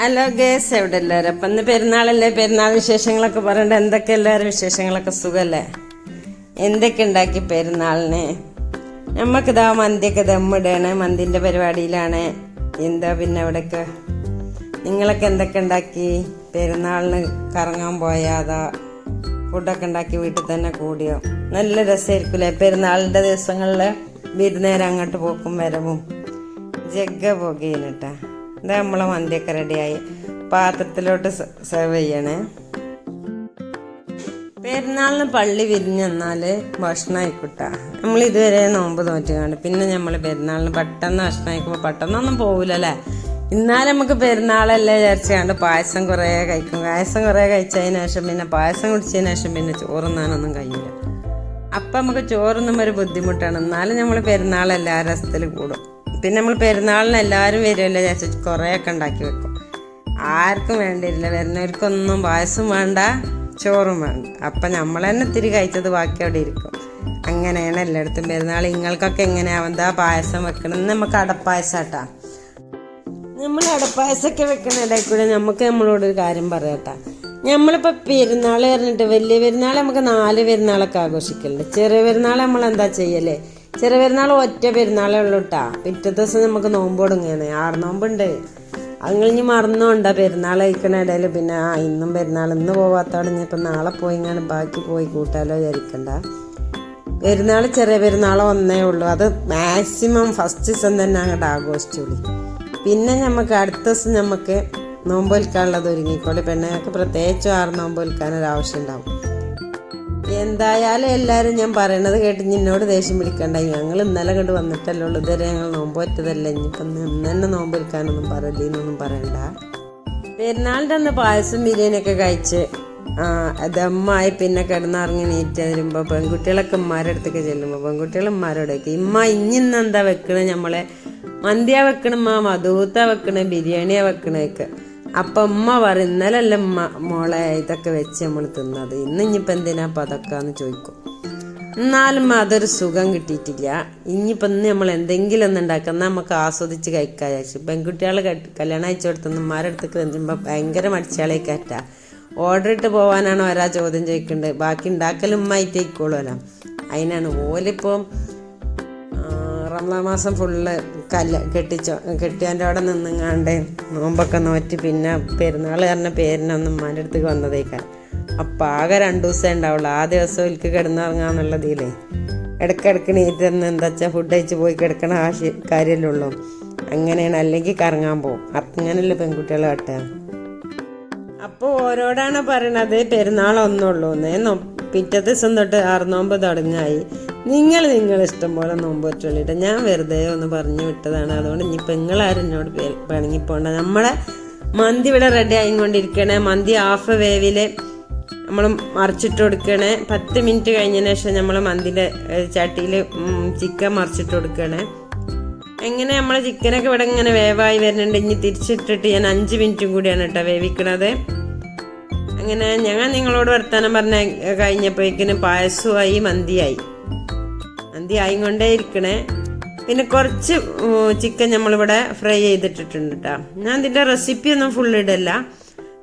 Hello guys എവിടെ എല്ലാവരും? അപ്പം ഇന്ന് പെരുന്നാളല്ലേ പെരുന്നാൾ വിശേഷങ്ങളൊക്കെ പറയണ്ട. എന്തൊക്കെ എല്ലാവരും വിശേഷങ്ങളൊക്കെ സുഖല്ലേ? എന്തൊക്കെ ഉണ്ടാക്കി പെരുന്നാളിന്? നമുക്കിതാ മന്തിയൊക്കെ ദമ്മിടുകയാണ് മന്തിന്റെ പരിപാടിയിലാണ്. എന്താ പിന്നെ അവിടെയൊക്കെ നിങ്ങളൊക്കെ എന്തൊക്കെ ഉണ്ടാക്കി? പെരുന്നാളിന് കറങ്ങാൻ പോയാ അതാ ഫുഡൊക്കെ ഉണ്ടാക്കി വീട്ടിൽ തന്നെ കൂടിയോ? നല്ല രസമായിരിക്കില്ലേ? പെരുന്നാളിന്റെ ദിവസങ്ങളിൽ വിരുന്നേരം അങ്ങോട്ട് പോക്കും വരവും. ജഗ്ഗ പുകയിലിട്ടാ. ഇത് നമ്മളെ മന്തിയൊക്കെ റെഡിയായി. പാത്രത്തിലോട്ട് സെർവ് ചെയ്യണേ. പെരുന്നാളിന് പള്ളി വിരിഞ്ഞെന്നാൽ ഭക്ഷണം ആയിക്കോട്ടാ നമ്മൾ ഇതുവരെ നോമ്പ് നോറ്റുകയാണ് പിന്നെ നമ്മൾ പെരുന്നാളിന് പെട്ടെന്ന് ഭക്ഷണം ആയിക്കുമ്പോൾ പെട്ടെന്നൊന്നും പോകില്ലല്ലേ ഇന്നാലും നമുക്ക് പെരുന്നാളല്ലേ വിചാരിച്ചാണ്ട് പായസം കുറേ കഴിക്കും. പായസം കുറേ കഴിച്ചതിന് ശേഷം പിന്നെ പായസം കുടിച്ചതിന് ശേഷം പിന്നെ ചോറുന്നാനൊന്നും കഴിയില്ല. അപ്പം നമുക്ക് ചോറൊന്നും ഒരു ബുദ്ധിമുട്ടാണ്. എന്നാലും നമ്മൾ പെരുന്നാളെല്ലാ രസത്തിൽ കൂടും. പിന്നെ നമ്മൾ പെരുന്നാളിന് എല്ലാവരും വരുമല്ലോ ചേച്ചി കുറേയൊക്കെ ഉണ്ടാക്കി വെക്കും. ആർക്കും വേണ്ടിയില്ല വരുന്നവർക്കൊന്നും പായസം വേണ്ട ചോറും വേണ്ട. അപ്പം നമ്മൾ തന്നെ ഇത്തിരി കഴിച്ചത് ബാക്കി അവിടെ ഇരിക്കും. അങ്ങനെയാണ് എല്ലായിടത്തും പെരുന്നാൾ. നിങ്ങൾക്കൊക്കെ എങ്ങനെയാവും? എന്താ പായസം വെക്കണമെന്ന് നമുക്ക് അടപ്പായസം കേട്ടാ നമ്മൾ അടപ്പായസമൊക്കെ വെക്കണല്ലേ കൂടെ നമുക്ക് നമ്മളോട് ഒരു കാര്യം പറയട്ടാ. നമ്മളിപ്പോൾ പെരുന്നാൾ പറഞ്ഞിട്ട് വലിയ പെരുന്നാൾ നമുക്ക് നാല് പെരുന്നാളൊക്കെ ആഘോഷിക്കലുണ്ട്. ചെറിയ പെരുന്നാൾ നമ്മൾ എന്താ ചെയ്യല്ലേ ചെറിയ പെരുന്നാൾ ഒറ്റ പെരുന്നാളേ ഉള്ളൂ കേട്ടാ പിറ്റേ ദിവസം നമുക്ക് നോമ്പ് തുടങ്ങിയാണ്. ആറ് നോമ്പുണ്ട്. അത് ഇനി മറന്നുകൊണ്ടാ പെരുന്നാൾ കഴിക്കണ ഇടയിൽ പിന്നെ ആ ഇന്നും പെരുന്നാൾ ഇന്ന് പോവാത്തോടെ ഇനിയിപ്പോൾ നാളെ പോയി ഇങ്ങനെ ബാക്കി പോയി കൂട്ടാലോ വിചാരിക്കണ്ട. പെരുന്നാൾ ചെറിയ പെരുന്നാൾ ഒന്നേ ഉള്ളൂ. അത് മാക്സിമം ഫസ്റ്റ് ദിവസം തന്നെ അങ്ങോട്ട് ആഘോഷിച്ചുള്ളി പിന്നെ നമുക്ക് അടുത്ത ദിവസം നമുക്ക് നോമ്പൊലിക്കാനുള്ളത് ഒരുങ്ങിക്കോളി. പെണ്ണുങ്ങൾക്ക് പ്രത്യേകിച്ചും ആറ് നോമ്പൊലിക്കാൻ ഒരു ആവശ്യം ഉണ്ടാവും. എന്തായാലും എല്ലാവരും ഞാൻ പറയണത് കേട്ട് എന്നോട് ദേഷ്യം പിടിക്കണ്ട ഞങ്ങൾ ഇന്നലെ കണ്ട് വന്നിട്ടല്ലേ ഉള്ളൂ. ഇതുവരെ ഞങ്ങൾ നോമ്പ് പറ്റതല്ല ഇനിയിപ്പം നിന്ന് തന്നെ നോമ്പൊലിക്കാനൊന്നും പറയില്ല എന്നൊന്നും പറയണ്ട. പെരുന്നാളിന്റെ അന്ന് പായസം ബിരിയാണിയൊക്കെ കഴിച്ച് ദമ്മായി പിന്നെ കിടന്നിറങ്ങി നീറ്റ് വരുമ്പോൾ പെൺകുട്ടികളൊക്കെ ഉമ്മാരുടെ അടുത്തൊക്കെ ചെല്ലുമ്പോൾ പെൺകുട്ടികൾ ഉമ്മാരോടൊക്കെ ഇമ്മ ഇഞ്ഞിന്ന് എന്താ വെക്കണേ? നമ്മളെ മന്തിയാ വെക്കണമ്മ മധൂത്ത വെക്കണേ? ബിരിയാണിയാ വെക്കണേക്ക് അപ്പൊ ഉമ്മ പറയും ഇന്നലല്ല ഉമ്മ മോളെ ഇതൊക്കെ വെച്ച് നമ്മൾ തിന്നത്. ഇന്ന് ഇനിയിപ്പോൾ എന്തിനാ അപ്പം അതൊക്കെയെന്ന് ചോദിക്കും. എന്നാലും അതൊരു സുഖം കിട്ടിയിട്ടില്ല. ഇനിയിപ്പോൾ ഇന്ന് നമ്മൾ എന്തെങ്കിലും ഒന്ന് ഉണ്ടാക്കുന്ന നമുക്ക് ആസ്വദിച്ച് കഴിക്കാൻ വിചാരിച്ചു. പെൺകുട്ടികൾ കല്യാണം അയച്ചു കൊടുത്തുന്ന അടുത്തേക്ക് വരുമ്പോൾ ഭയങ്കര മടിച്ചാളെ കയറ്റാ ഓർഡർ ഇട്ട് പോകാനാണ് ഒരാ ചോദ്യം ചോദിക്കേണ്ടത് ബാക്കി ഉണ്ടാക്കലും ഉമ്മ ഉമ്മായിട്ടേക്കോളുമല്ലോ അതിനാണ് ഓലിപ്പോൾ റംസാൻ മാസം ഫുള്ള് കല്ല് കെട്ടിച്ചോ കെട്ടിയാന്റെ അവിടെ നിന്നുങ്ങാണ്ട് നോമ്പൊക്കെ നോറ്റി പിന്നെ പെരുന്നാൾ കാരണം പേരിനൊന്നും ഉമ്മാന്റെ അടുത്തേക്ക് വന്നതേക്കാൻ അപ്പം ആകെ രണ്ട് ദിവസമേ ഉണ്ടാവുള്ളൂ. ആ ദിവസം എനിക്ക് കിടന്നിറങ്ങാന്നുള്ളതിലേ. ഇടയ്ക്കിടയ്ക്ക് നീറ്റ് തന്നെ എന്താ വെച്ചാൽ ഫുഡ് കഴിച്ച് പോയി കിടക്കണ ആ കാര്യമല്ലുള്ളൂ അങ്ങനെയാണ്. അല്ലെങ്കിൽ കറങ്ങാൻ പോകും അങ്ങനെയല്ലേ പെൺകുട്ടികൾ കട്ട. അപ്പോൾ ഓരോടാണ് പറയണത് പെരുന്നാൾ ഒന്നുള്ളൂ എന്നേ പിറ്റേ ദിവസം തൊട്ട് ആറുനോമ്പ് തുടങ്ങായി. നിങ്ങൾ നിങ്ങളെ ഇഷ്ടം പോലെ നോമ്പ് ഞാൻ വെറുതെ ഒന്ന് പറഞ്ഞു വിട്ടതാണ്. അതുകൊണ്ട് ഇനിയിപ്പോൾ നിങ്ങളാരും എന്നോട് പിണങ്ങിപ്പോണ്ട. നമ്മളെ മന്തി ഇവിടെ റെഡി ആയിക്കൊണ്ടിരിക്കണേ. മന്തി ഹാഫ് വേവിൽ നമ്മൾ മറിച്ചിട്ട് കൊടുക്കണേ. പത്ത് മിനിറ്റ് കഴിഞ്ഞതിന് ശേഷം നമ്മൾ മന്തിന്റെ ചട്ടിയിൽ ചിക്കൻ മറിച്ചിട്ട് കൊടുക്കണേ. എങ്ങനെ നമ്മൾ ചിക്കനൊക്കെ ഇവിടെ ഇങ്ങനെ വേവായി വരുന്നുണ്ട്. ഇനി തിരിച്ചിട്ടിട്ട് ഞാൻ അഞ്ച് മിനിറ്റും കൂടിയാണ് കേട്ടോ വേവിക്കണത്. അങ്ങനെ ഞങ്ങൾ നിങ്ങളോട് വർത്തമാനം പറഞ്ഞ കഴിഞ്ഞപ്പോഴേക്കിന് പായസമായി മന്തിയായി. മന്തി ആയിക്കൊണ്ടേ ഇരിക്കണേ. പിന്നെ കുറച്ച് ചിക്കൻ നമ്മളിവിടെ ഫ്രൈ ചെയ്തിട്ടിട്ടുണ്ട് കേട്ടോ ഞാൻ ഇതിന്റെ റെസിപ്പി ഒന്നും ഫുൾ ഇടല്ല.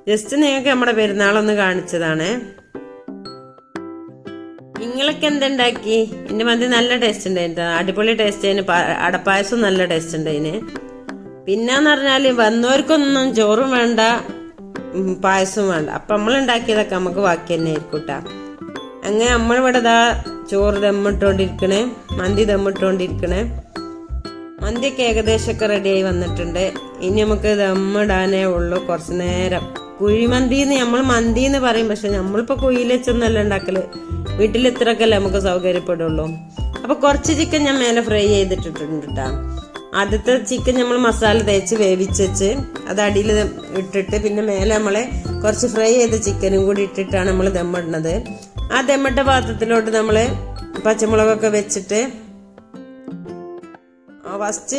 ജസ്റ്റ് നിങ്ങൾക്ക് നമ്മുടെ പെരുന്നാളൊന്ന് കാണിച്ചതാണ്. നിങ്ങളൊക്കെ എന്തുണ്ടാക്കി? എന്റെ മന്തി നല്ല ടേസ്റ്റ് ഉണ്ടായിരുന്നു അടിപൊളി ടേസ്റ്റ് അതിന് അടപ്പായസം നല്ല ടേസ്റ്റ് ഉണ്ടായിന്. പിന്നെന്ന് പറഞ്ഞാൽ വന്നവർക്കൊന്നും ചോറും വേണ്ട പായസവും വേണ്ട. അപ്പം നമ്മൾ ഉണ്ടാക്കിയതൊക്കെ നമുക്ക് ബാക്കി തന്നെ ആയിരിക്കും കേട്ടോ അങ്ങനെ നമ്മളിവിടെ ഇതാ ചോറ് ദമ്മിട്ടുകൊണ്ടിരിക്കണേ മന്തി ദമ്മിട്ടുകൊണ്ടിരിക്കണേ മന്തിയൊക്കെ ഏകദേശമൊക്കെ റെഡിയായി വന്നിട്ടുണ്ട്. ഇനി നമുക്ക് ദമ്മിടാനേ ഉള്ളൂ കുറച്ച് നേരം. കുഴിമന്തി എന്ന് നമ്മൾ മന്തി എന്ന് പറയും പക്ഷെ നമ്മളിപ്പോൾ കുഴിയിൽ വെച്ചൊന്നല്ല ഉണ്ടാക്കൽ. വീട്ടിൽ ഇത്രക്കല്ലേ നമുക്ക് സൗകര്യപ്പെടുള്ളൂ. അപ്പൊ കുറച്ച് ചിക്കൻ ഞാൻ മേലെ ഫ്രൈ ചെയ്തിട്ടിട്ടുണ്ട് കേട്ടോ ആദ്യത്തെ ചിക്കൻ നമ്മൾ മസാല തേച്ച് വേവിച്ച് അത് അടിയിൽ ഇട്ടിട്ട് പിന്നെ മേലെ നമ്മളെ കുറച്ച് ഫ്രൈ ചെയ്ത ചിക്കനും കൂടി ഇട്ടിട്ടാണ് നമ്മൾ ദമ്മിടുന്നത്. ആ ദമ്മട്ട പാത്രത്തിലോട്ട് നമ്മൾ പച്ചമുളകൊക്കെ വെച്ചിട്ട് ഫസ്റ്റ്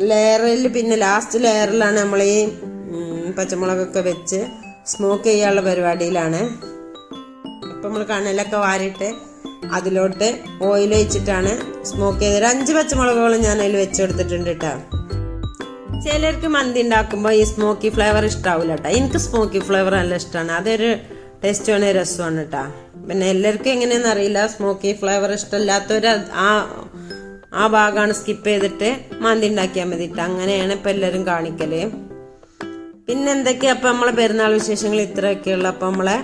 ലെയറിൽ പിന്നെ ലാസ്റ്റ് ലെയറിലാണ് നമ്മൾ ഈ പച്ചമുളകൊക്കെ വെച്ച് സ്മോക്ക് ചെയ്യാനുള്ള പരിപാടിയിലാണ്. അപ്പം നമ്മൾ കണ്ണിലൊക്കെ വാരിയിട്ട് അതിലോട്ട് ഓയിൽ ഒഴിച്ചിട്ടാണ് സ്മോക്ക് ചെയ്ത് ഒരു അഞ്ച് പച്ചമുളകുകളും ഞാൻ അതിൽ വെച്ചെടുത്തിട്ടുണ്ട് കേട്ടോ ചിലർക്ക് മന്തി ഉണ്ടാക്കുമ്പോൾ ഈ സ്മോക്കി ഫ്ലേവർ ഇഷ്ടാവില്ല കേട്ടോ എനിക്ക് സ്മോക്കി ഫ്ലേവർ നല്ല ഇഷ്ടമാണ് അതൊരു ടേസ്റ്റാണ് രസമാണ് കേട്ടോ പിന്നെ എല്ലാവർക്കും എങ്ങനെയാണെന്ന് അറിയില്ല. സ്മോക്കി ഫ്ലേവർ ഇഷ്ടമില്ലാത്തവർ ആ ആ ഭാഗമാണ് സ്കിപ്പ് ചെയ്തിട്ട് മാന്തി ഉണ്ടാക്കിയാൽ മതി. അങ്ങനെയാണ് ഇപ്പം എല്ലാവരും കാണിക്കൽ. പിന്നെ എന്തൊക്കെയാ അപ്പം നമ്മളെ പെരുന്നാൾ വിശേഷങ്ങൾ ഇത്രയൊക്കെയുള്ള. അപ്പം നമ്മളെ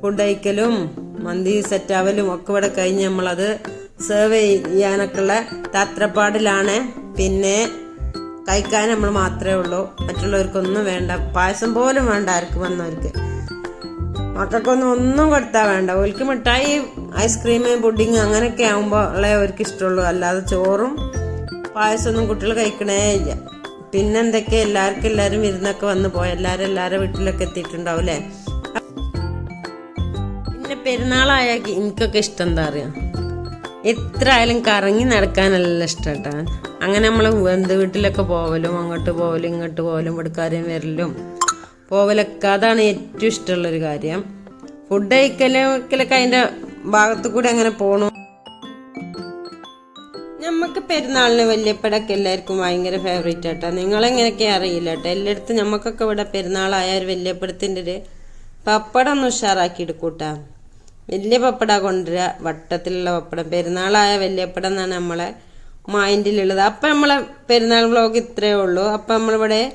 ഫുഡ് അയക്കലും മന്തി സെറ്റാവലും ഒക്കെ ഇവിടെ കഴിഞ്ഞ് നമ്മളത് സെർവ് ചെയ്യാനൊക്കെ ഉള്ള തത്രപ്പാടിലാണ്. പിന്നെ കഴിക്കാൻ നമ്മൾ മാത്രമേ ഉള്ളൂ. മറ്റുള്ളവർക്കൊന്നും വേണ്ട. പായസം പോലും വേണ്ട ആർക്ക് വന്നവർക്ക്. മക്കൾക്കൊന്നും ഒന്നും കൊടുത്താൽ വേണ്ട. ഒരിക്കൽ മിഠായി ഐസ്ക്രീം പുഡിങ് അങ്ങനെയൊക്കെ ആകുമ്പോൾ ഉള്ളേ അവർക്ക് ഇഷ്ടമുള്ളൂ. അല്ലാതെ ചോറും പായസമൊന്നും കുട്ടികൾ കഴിക്കണേ ഇല്ല. പിന്നെന്തൊക്കെ എല്ലാവർക്കും എല്ലാവരും വിരുന്നൊക്കെ വന്ന് പോയി. എല്ലാവരും എല്ലാവരുടെ വീട്ടിലൊക്കെ എത്തിയിട്ടുണ്ടാവും അല്ലേ പിന്നെ പെരുന്നാളായ എനിക്കൊക്കെ ഇഷ്ടം എന്താ അറിയാം? എത്ര ആയാലും കറങ്ങി നടക്കാനല്ല ഇഷ്ടം അങ്ങനെ നമ്മൾ എന്ത് വീട്ടിലൊക്കെ പോവലും അങ്ങോട്ട് പോവലും ഇങ്ങോട്ട് പോവലും എടുക്കാരെയും വരലും പോവലൊക്കെ അതാണ് ഏറ്റവും ഇഷ്ടമുള്ളൊരു കാര്യം. ഫുഡ് കഴിക്കലൊക്കെ അതിന്റെ ഭാഗത്തു കൂടി അങ്ങനെ പോണു. നമുക്ക് പെരുന്നാളിന് വല്യപ്പടൊക്കെ എല്ലാവർക്കും ഭയങ്കര ഫേവറേറ്റ് ആട്ടോ. നിങ്ങളെങ്ങനെയൊക്കെ അറിയില്ല കേട്ടോ എല്ലായിടത്തും നമുക്കൊക്കെ ഇവിടെ പെരുന്നാളായ ഒരു വല്യപ്പടത്തിന്റെ ഒരു പപ്പടം ഒന്ന് ഉഷാറാക്കി എടുക്കൂട്ടാ. വലിയ പപ്പട കൊണ്ടുവരിക. വട്ടത്തിലുള്ള പപ്പടം. പെരുന്നാളായ വല്യപ്പടം എന്നാണ് നമ്മളെ മൈൻഡിലുള്ളത് അപ്പം നമ്മളെ പെരുന്നാൾ വ്ളോഗ് ഇത്രയേ ഉള്ളൂ. അപ്പം നമ്മളിവിടെ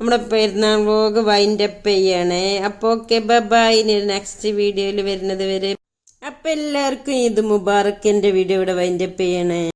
നമ്മുടെ പെരുന്നാൾ വ്ലോഗ് വൈൻഡ് അപ്പ് ചെയ്യണേ അപ്പോൾ ഓക്കെ ബൈ നെക്സ്റ്റ് വീഡിയോയിൽ വരുന്നത് വരെ. അപ്പം എല്ലാവർക്കും ഇത് മുബാറക്കിന്റെ വീഡിയോ ഇവിടെ വൈൻഡപ്പ് ചെയ്യണേ.